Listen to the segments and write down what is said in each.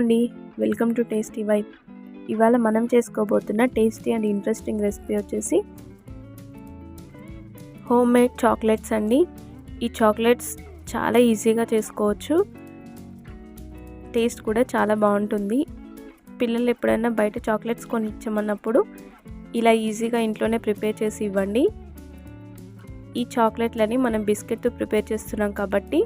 అండి welcome to tasty vibe. ఇవాళ మనం చేసుకోబోతున్న టేస్టీ అండ్ ఇంట్రెస్టింగ్ రెసిపీ వచ్చేసి హోమ్ మేడ్ చాక్లెట్స్ అండి. ఈ చాక్లెట్స్ చాలా ఈజీగా చేసుకోవచ్చు. టేస్ట్ కూడా చాలా బాగుంటుంది. పిల్లలు ఎప్పుడైనా బయట చాక్లెట్స్ కొనిచ్చామన్నప్పుడు ఇలా ఈజీగా ఇంట్లోనే ప్రిపేర్ చేసి ఇవ్వండి. ఈ చాక్లెట్లని మనం బిస్కెట్తో ప్రిపేర్ చేస్తున్నాం కాబట్టి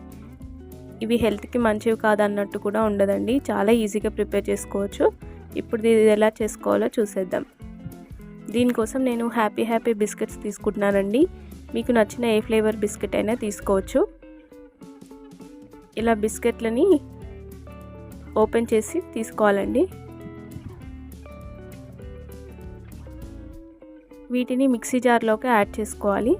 ఇవి హెల్త్కి మంచివి కాదన్నట్టు కూడా ఉండదండి. చాలా ఈజీగా ప్రిపేర్ చేసుకోవచ్చు. ఇప్పుడు ఇది ఎలా చేసుకోవాలో చూసేద్దాం. దీనికోసం నేను హ్యాపీ హ్యాపీ బిస్కెట్స్ తీసుకుంటున్నానండి. మీకు నచ్చిన ఏ ఫ్లేవర్ బిస్కెట్ అయినా తీసుకోవచ్చు. ఇలా బిస్కెట్లని ఓపెన్ చేసి తీసుకోవాలండి. వీటిని మిక్సీ జార్లోకి యాడ్ చేసుకోవాలి.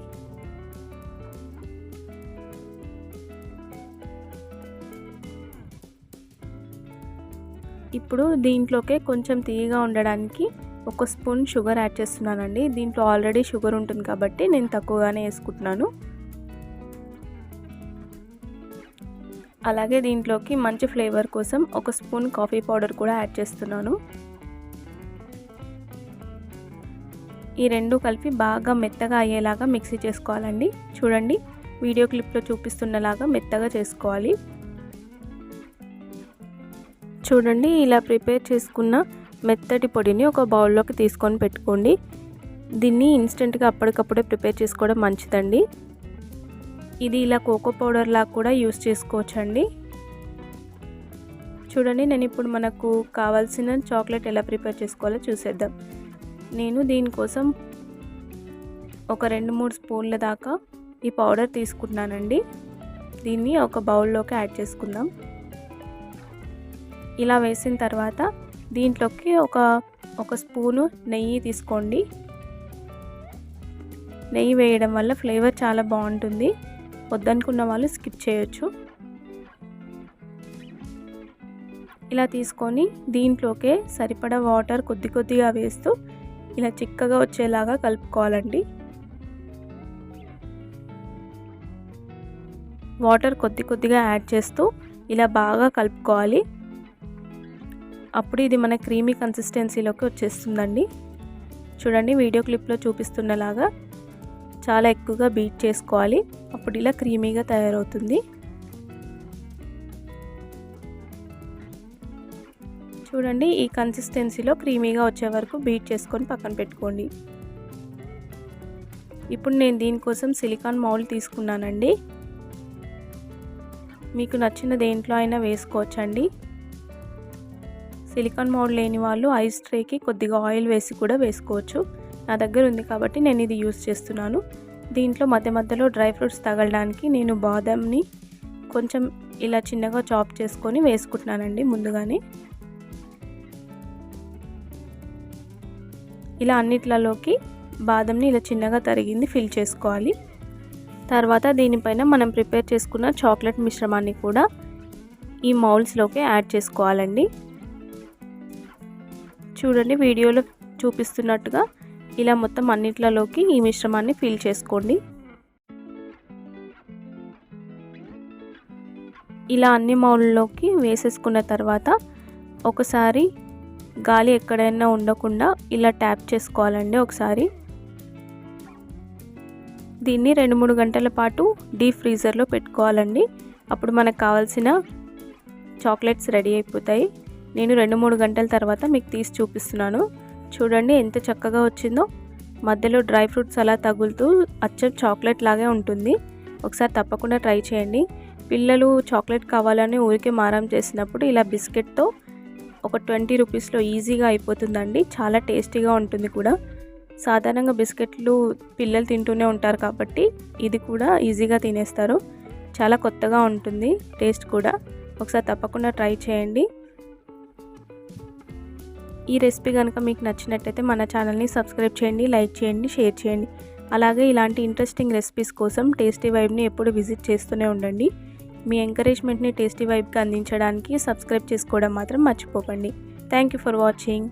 ఇప్పుడు దీంట్లోకే కొంచెం తీయగా ఉండడానికి ఒక స్పూన్ షుగర్ యాడ్ చేస్తున్నానండి. దీంట్లో ఆల్రెడీ షుగర్ ఉంటుంది కాబట్టి నేను తక్కువగానే వేసుకుంటున్నాను. అలాగే దీంట్లోకి మంచి ఫ్లేవర్ కోసం ఒక స్పూన్ కాఫీ పౌడర్ కూడా యాడ్ చేస్తున్నాను. ఈ రెండు కలిపి బాగా మెత్తగా అయ్యేలాగా మిక్సీ చేసుకోవాలండి. చూడండి వీడియో క్లిప్లో చూపిస్తున్నలాగా మెత్తగా చేసుకోవాలి. చూడండి ఇలా ప్రిపేర్ చేసుకున్న మెత్తటి పొడిని ఒక బౌల్లోకి తీసుకొని పెట్టుకోండి. దీన్ని ఇన్స్టెంట్గా అప్పటికప్పుడే ప్రిపేర్ చేసుకోవడం మంచిదండి. ఇది ఇలా కోకో పౌడర్ లాగా కూడా యూస్ చేసుకోవచ్చండి. చూడండి నేను ఇప్పుడు మనకు కావాల్సిన చాక్లెట్ ఎలా ప్రిపేర్ చేసుకోవాలో చూసేద్దాం. నేను దీనికోసం ఒక రెండు మూడు స్పూన్ల దాకా ఈ పౌడర్ తీసుకున్నానండి. దీన్ని ఒక బౌల్లోకి యాడ్ చేసుకుందాం. ఇలా వేసిన తర్వాత దీంట్లోకి ఒక ఒక స్పూను నెయ్యి తీసుకోండి. నెయ్యి వేయడం వల్ల ఫ్లేవర్ చాలా బాగుంటుంది. వద్దనుకున్న వాళ్ళు స్కిప్ చేయొచ్చు. ఇలా తీసుకొని దీంట్లోకే సరిపడా వాటర్ కొద్ది కొద్దిగా వేస్తూ ఇలా చిక్కగా వచ్చేలాగా కలుపుకోవాలండి. వాటర్ కొద్ది కొద్దిగా యాడ్ చేస్తూ ఇలా బాగా కలుపుకోవాలి. అప్పుడు ఇది మన క్రీమీ కన్సిస్టెన్సీలోకి వచ్చేస్తుందండి. చూడండి వీడియో క్లిప్లో చూపిస్తున్నలాగా చాలా ఎక్కువగా బీట్ చేసుకోవాలి. అప్పుడు ఇలా క్రీమీగా తయారవుతుంది. చూడండి ఈ కన్సిస్టెన్సీలో క్రీమీగా వచ్చే వరకు బీట్ చేసుకొని పక్కన పెట్టుకోండి. ఇప్పుడు నేను దీనికోసం సిలికాన్ మౌల్ తీసుకున్నానండి. మీకు నచ్చిన దేంట్లో అయినా వేసుకోవచ్చండి. సిలికాన్ మోడ్ లేని వాళ్ళు ఐస్ ట్రేకి కొద్దిగా ఆయిల్ వేసి కూడా వేసుకోవచ్చు. నా దగ్గర ఉంది కాబట్టి నేను ఇది యూస్ చేస్తున్నాను. దీంట్లో మధ్య మధ్యలో డ్రై ఫ్రూట్స్ తగలడానికి నేను బాదంని కొంచెం ఇలా చిన్నగా చాప్ చేసుకొని వేసుకుంటున్నానండి ముందుగానే. ఇలా అన్నిట్లలోకి బాదంని ఇలా చిన్నగా తరిగింది ఫిల్ చేసుకోవాలి. తర్వాత దీనిపైన మనం ప్రిపేర్ చేసుకున్న చాక్లెట్ మిశ్రమాన్ని కూడా ఈ మౌల్స్లోకి యాడ్ చేసుకోవాలండి. చూడండి వీడియోలో చూపిస్తున్నట్టుగా ఇలా మొత్తం అన్నిట్లలోకి ఈ మిశ్రమాన్ని ఫిల్ చేసుకోండి. ఇలా అన్ని మౌళ్ళలోకి వేసేసుకున్న తర్వాత ఒకసారి గాలి ఎక్కడైనా ఉండకుండా ఇలా ట్యాప్ చేసుకోవాలండి ఒకసారి. దీన్ని రెండు మూడు గంటల పాటు డీప్ ఫ్రీజర్లో పెట్టుకోవాలండి. అప్పుడు మనకు కావాల్సిన చాక్లెట్స్ రెడీ అయిపోతాయి. నేను రెండు మూడు గంటల తర్వాత మీకు తీసి చూపిస్తున్నాను. చూడండి ఎంత చక్కగా వచ్చిందో. మధ్యలో డ్రై ఫ్రూట్స్ అలా తగులుతూ అచ్చం చాక్లెట్ లాగే ఉంటుంది. ఒకసారి తప్పకుండా ట్రై చేయండి. పిల్లలు చాక్లెట్ కావాలని ఊరికే మారం చేసినప్పుడు ఇలా బిస్కెట్తో ఒక ట్వంటీ రూపీస్లో ఈజీగా అయిపోతుందండి. చాలా టేస్టీగా ఉంటుంది కూడా. సాధారణంగా బిస్కెట్లు పిల్లలు తింటూనే ఉంటారు కాబట్టి ఇది కూడా ఈజీగా తినేస్తారు. చాలా కొత్తగా ఉంటుంది టేస్ట్ కూడా. ఒకసారి తప్పకుండా ట్రై చేయండి. ఈ రెసిపీ కనుక మీకు నచ్చినట్టయితే మన ఛానల్ని సబ్స్క్రైబ్ చేయండి లైక్ చేయండి షేర్ చేయండి. అలాగే ఇలాంటి ఇంట్రెస్టింగ్ రెసిపీస్ కోసం టేస్టీ వైబ్ని ఎప్పుడు విజిట్ చేస్తూనే ఉండండి. మీ ఎంకరేజ్మెంట్ని టేస్టీ వైబ్కి అందించడానికి సబ్స్క్రైబ్ చేసుకోవడం మాత్రం మర్చిపోకండి. Thank you for watching